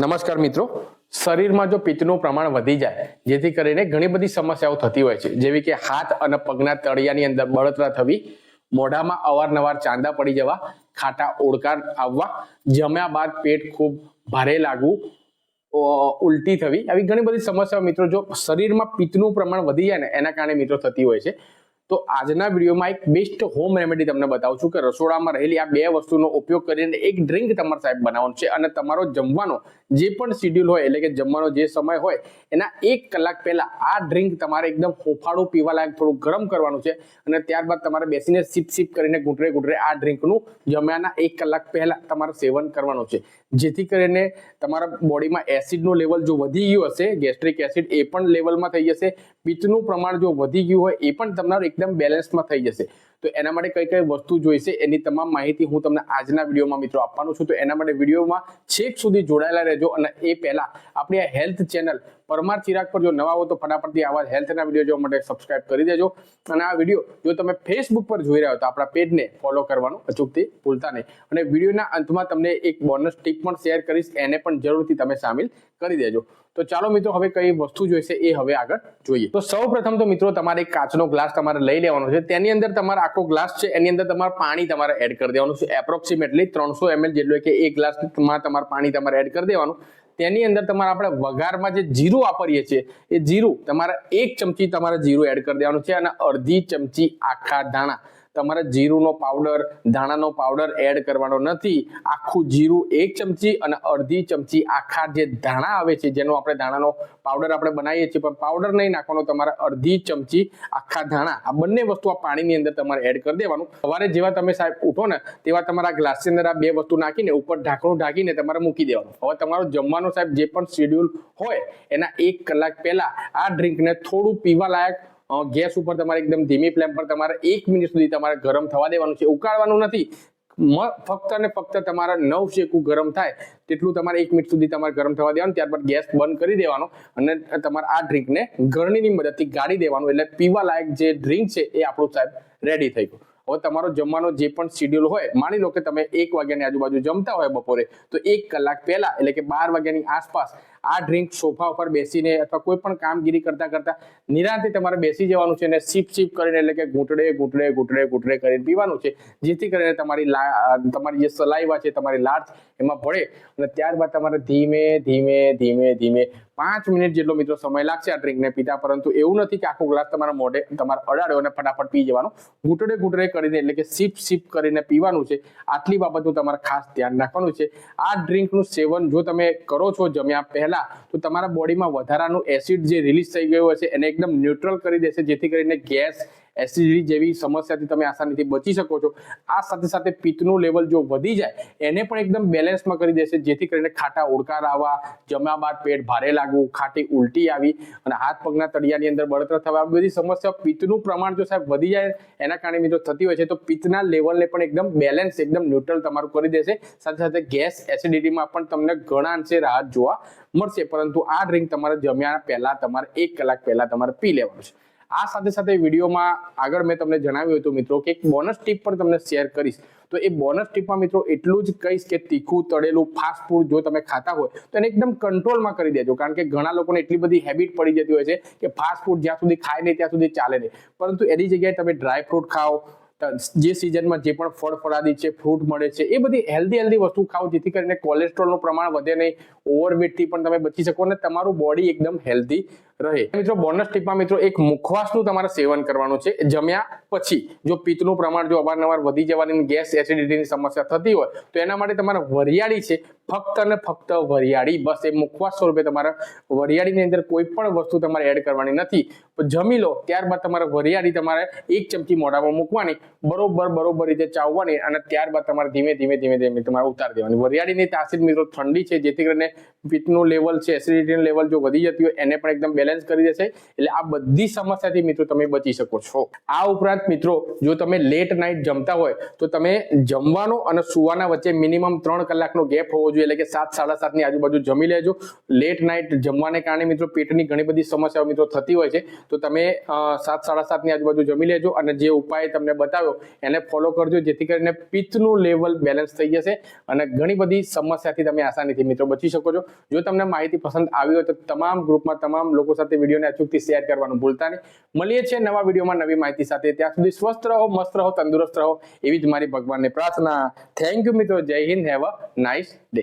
નમસ્કાર મિત્રો. શરીરમાં જો પિત્તનું પ્રમાણ વધી જાય, જેથી કરીને ઘણી બધી સમસ્યાઓ થતી હોય છે. જેવી કે હાથ અને પગના તળિયાની અંદર બળતરા થવી, મોઢામાં અવારનવાર ચાંદા પડી જવા, ખાટા ઓળકાર આવવા, જમ્યા બાદ પેટ ખૂબ ભારે લાગવું ઉલટી થવી, આવી ઘણી બધી સમસ્યાઓ મિત્રો જો શરીરમાં પિત્તનું પ્રમાણ વધી જાય ને, એના કારણે મિત્રો થતી હોય છે. તો આજના વિડીયોમાં એક બેસ્ટ હોમ રેમેડી તમને બતાવું છું કે રસોડામાં રહેલી આ બે વસ્તુનો ઉપયોગ કરીને એક ડ્રિંક તમારે સાહેબ બનાવવાનું છે અને તમારો જમવાનો જે પણ શિડ્યુલ હોય, એટલે કે જમવાનો જે સમય હોય, એના એક કલાક પહેલા આ ડ્રિંક તમારે એકદમ હોફાળું પીવા લાયક થોડું ગરમ કરવાનું છે અને ત્યારબાદ તમારે બેસીને સિપ સિપ કરીને ઘૂંટરે ઘૂંટરે આ ડ્રિંકનું જમ્યાના એક કલાક પહેલા તમારે સેવન કરવાનું છે. જેથી કરીને તમારા બોડીમાં એસિડનું લેવલ જો વધી ગયું હશે, ગેસ્ટ્રિક એસિડ એ પણ લેવલમાં થઈ જશે, પિત્તનું પ્રમાણ જો વધી ગયું હોય, એ પણ તમારું એકદમ બેલેન્સમાં થઈ જશે. તો એના માટે કઈ કઈ વસ્તુ જોઈશે એની તમામ માહિતી હું તમને આજના વિડીયોમાં મિત્રો આપવાનું છું. તો એના માટે વિડીયોમાં છેક સુધી જોડાયેલા રહેજો અને એ પહેલા આપણી આ હેલ્થ ચેનલ પરમાર ચિરાગ પર જો નવા હો તો ફટાફટથી આવા હેલ્થના વીડિયો જોવા માટે સબસ્ક્રાઇબ કરી દેજો. અને આ વીડિયો જો તમે ફેસબુક પર જોઈ રહ્યા હો તો આપણા પેજને ફોલો કરવાનું અચૂકથી ભૂલતા નહીં. અને વિડીયોના અંતમાં તમને એક બોનસ ટીપ પણ શેર કરીશ. એને પણ જરૂરથી તમે સામેલ કરી દેજો. તો ચાલો મિત્રો, હવે કઈ વસ્તુ જોઈશે એ હવે આગળ જોઈએ. તો સૌ પ્રથમ તો મિત્રો, તમારે કાચનો ગ્લાસ તમારે લઈ લેવાનો છે. તેની અંદર તમારે આખો ગ્લાસ છે, એની અંદર તમારે પાણી તમારે એડ કરી દેવાનું છે. એપ્રોક્સિમેટલી ત્રણસો એમએલ જેટલું કે એક ગ્લાસમાં તમારે પાણી તમારે એડ કરી દેવાનું. તેની અંદર તમારે આપણે વઘારમાં જે જીરું વાપરીએ છીએ, એ જીરું તમારે એક ચમચી તમારે જીરું એડ કરી દેવાનું છે અને અડધી ચમચી આખા ધાણા. તમારે જીરુંનો પાવડર, ધાણાનો પાવડર એડ કરવાનો નથી. આખું જીરું એક ચમચી અને અડધી ચમચી આખા જે ધાણા આવે છે, જેનો આપણે ધાણાનો પાવડર આપણે બનાવીએ છીએ, પણ પાવડર નહીં નાખવાનો, તમારે અડધી ચમચી આખા ધાણા, આ બંને વસ્તુ આ પાણીની અંદર તમારે એડ કરી દેવાનું. સવારે જેવા તમે સાહેબ ઉઠો ને, તેવા તમારા ગ્લાસની અંદર આ બે વસ્તુ નાખીને, ઉપર ઢાંકણું ઢાંકીને તમારે મૂકી દેવાનું. હવે તમારો જમવાનો સાહેબ જે પણ શેડ્યુલ હોય, એના એક કલાક પહેલા આ ડ્રિંકને થોડું પીવા લાયક ગેસ ઉપર તમારે એકદમ ધીમી ફ્લેમ પર તમારે એક મિનિટ સુધી તમારે ગરમ થવા દેવાનું છે. ઉકાળવાનું નથી. ફક્ત અને ફક્ત તમારા નવ શેકું ગરમ થાય તેટલું તમારે એક મિનિટ સુધી તમારે ગરમ થવા દેવાનું. ત્યારબાદ ગેસ બંધ કરી દેવાનો અને તમારે આ ડ્રિંકને ગરણીની મદદથી ગાળી દેવાનું એટલે પીવા લાયક જે ડ્રિંક છે એ આપણું સાહેબ રેડી થઈ ગયું. હવે તમારો જમવાનો જે પણ શિડ્યુલ હોય, માની લો કે તમે એક વાગ્યાની આજુબાજુ જમતા હોય બપોરે, તો એક કલાક પહેલા એટલે કે બાર વાગ્યાની આસપાસ આ ડ્રિંક સોફા ઉપર બેસીને અથવા કોઈ પણ કામગીરી કરતા કરતા નિરાંતે તમારે બેસી જવાનું છે અને સીપ સીપ કરીને એટલે કે ઘૂંટડે ઘૂંટડે ઘૂંટડે ઘૂંટડે કરીને પીવાનું છે. જેથી કરીને તમારી તમારી જે સલાઈવા છે, તમારી લાળ એમાં ભળે અને ત્યારબાદ તમારે ધીમે ધીમે ધીમે ધીમે પાંચ મિનિટ જેટલો મિત્રો સમય લાગશે આ ડ્રિંકને પીતા, પરંતુ એવું નથી કે આખો ગ્લાસ તમારા મોઢે તમારે અડાડ્યો અને ફટાફટ પી જવાનું. ઘૂંટડે ઘૂંટડે કરીને એટલે કે સીપ સીપ કરીને પીવાનું છે. આટલી બાબતનું તમારે ખાસ ધ્યાન રાખવાનું છે. આ ડ્રિંકનું સેવન જો તમે કરો છો, જમ્યા પહેલા તો તમારા બોડીમાં વધારાનું એસિડ જે રિલીઝ થઈ ગયું હશે એને એકદમ ન્યુટ્રલ કરી દેશે, જેથી કરીને ગેસ એસિડિટી જેવી સમસ્યાથી તમે આસાનીથી બચી શકો છો. આ સાથે સાથે પિત્તનું લેવલ જો વધી જાય, એને પણ એકદમ બેલેન્સમાં કરી દેશે. જેથી કરીને ખાટા ઓડકાર આવવા, જમ્યા બાદ પેટ ભારે લાગવું, ખાટી ઉલટી આવી અને હાથ પગના તળિયાની અંદર બળતરા થવા. આવી બધી સમસ્યાઓ પિત્તનું પ્રમાણ જો સાહેબ વધી જાય, એના કારણે મિત્રો થતી હોય છે, તો પિત્તના લેવલને પણ એકદમ બેલેન્સ એકદમ ન્યુટ્રલ તમારું કરી દેશે. સાથે સાથે ગેસ એસિડિટીમાં પણ તમને ઘણા અંશે રાહત જોવા મળશે. પરંતુ આ ડ્રિંક તમારે જમ્યા પહેલા તમારે એક કલાક પહેલા તમારે પી લેવાનું છે. આ સાથે સાથે વિડીયોમાં આગળ મેં તમને જણાવ્યું હતું મિત્રો કે એક બોનસ ટીપ પણ તમને શેર કરીશ. તો એ બોનસ ટીપમાં મિત્રો એટલું જ કહીશ કે તીખું, તળેલું ફાસ્ટ ફૂડ જો તમે ખાતા હોય, તો એને એકદમ કંટ્રોલમાં કરી દેજો. કારણ કે ઘણા લોકોને એટલી બધી હેબિટ પડી જતી હોય છે કે ફાસ્ટ ફૂડ જ્યાં સુધી ખાય નહીં, ત્યાં સુધી ચાલે નહીં. પરંતુ એની જગ્યાએ તમે ડ્રાય ફ્રૂટ ખાઓ જે સિઝનમાં જે પણ ફળ ફળાદી છે ફ્રૂટ મળે છે, એ બધી હેલ્ધી હેલ્ધી વસ્તુ ખાઓ, જેથી કરીને કોલેસ્ટ્રોલનું પ્રમાણ વધે નહીં ઓવરવેટથી પણ તમે બચી શકો અને તમારું બોડી એકદમ હેલ્ધી રહે. મિત્રો બોનસ ટીપમાં મિત્રો, એક મુખવાસનું તમારે સેવન કરવાનું છે. જમ્યા પછી જો પિત્તનું પ્રમાણ જો અવારનવાર વધી જવાની ગેસ એસિડિટીની સમસ્યા થતી હોય, તો એના માટે તમારે વરિયાળી છે. ફક્ત અને ફક્ત વરિયાળી. બસ, એ મુખવાસ સ્વરૂપે તમારે વરિયાળીની અંદર કોઈ પણ વસ્તુ તમારે એડ કરવાની નથી. જમી લો, ત્યારબાદ તમારે વરિયાળી તમારે એક ચમચી મોઢામાં મૂકવાની, બરોબર બરોબર રીતે ચાવવાની અને ત્યારબાદ તમારે ધીમે ધીમે ધીમે ધીમે તમારે ઉતારી દેવાની. વરિયાળીની તાસીર મિત્રો ઠંડી છે, જેથી કરીને પિત્તનું લેવલ છે એસિડિટીનું લેવલ જો વધી જતી હોય, એને પણ એકદમ બેલેન્સ કરી દેશે. એટલે આ બધી સમસ્યાથી મિત્રો તમે બચી શકો છો. આ ઉપરાંત મિત્રો, જો તમે લેટ નાઇટ જમતા હોય, તો તમે જમવાનો અને સુવાના વચ્ચે મિનિમમ ત્રણ કલાકનો ગેપ હોવો જોઈએ. એટલે કે સાત, સાડા સાતની આજુબાજુ જમી લેજો. લેટ નાઇટ જમવાને કારણે મિત્રો પેટની ઘણી બધી સમસ્યાઓ મિત્રો થતી હોય છે. તો તમે સાત, સાડા સાતની આજુબાજુ જમી લેજો અને જે ઉપાય તમને બતાવ્યો, એને ફોલો કરજો, જેથી કરીને પિત્તનું લેવલ બેલેન્સ થઈ જશે અને ઘણી બધી સમસ્યાથી તમે આસાનીથી મિત્રો બચી શકો છો. જો તમને માહિતી પસંદ આવી હોય તો તમામ ગ્રુપમાં તમામ લોકો સાથે વિડીયોને અચૂકથી શેર કરવાનું ભૂલતા નહીં. મળીએ છીએ નવા વિડીયોમાં નવી માહિતી સાથે. ત્યાં સુધી સ્વસ્થ રહો, મસ્ત રહો, તંદુરસ્ત રહો એવી જ મારી ભગવાનની પ્રાર્થના. થેન્ક યુ મિત્રો. જય Hind. Have a nice day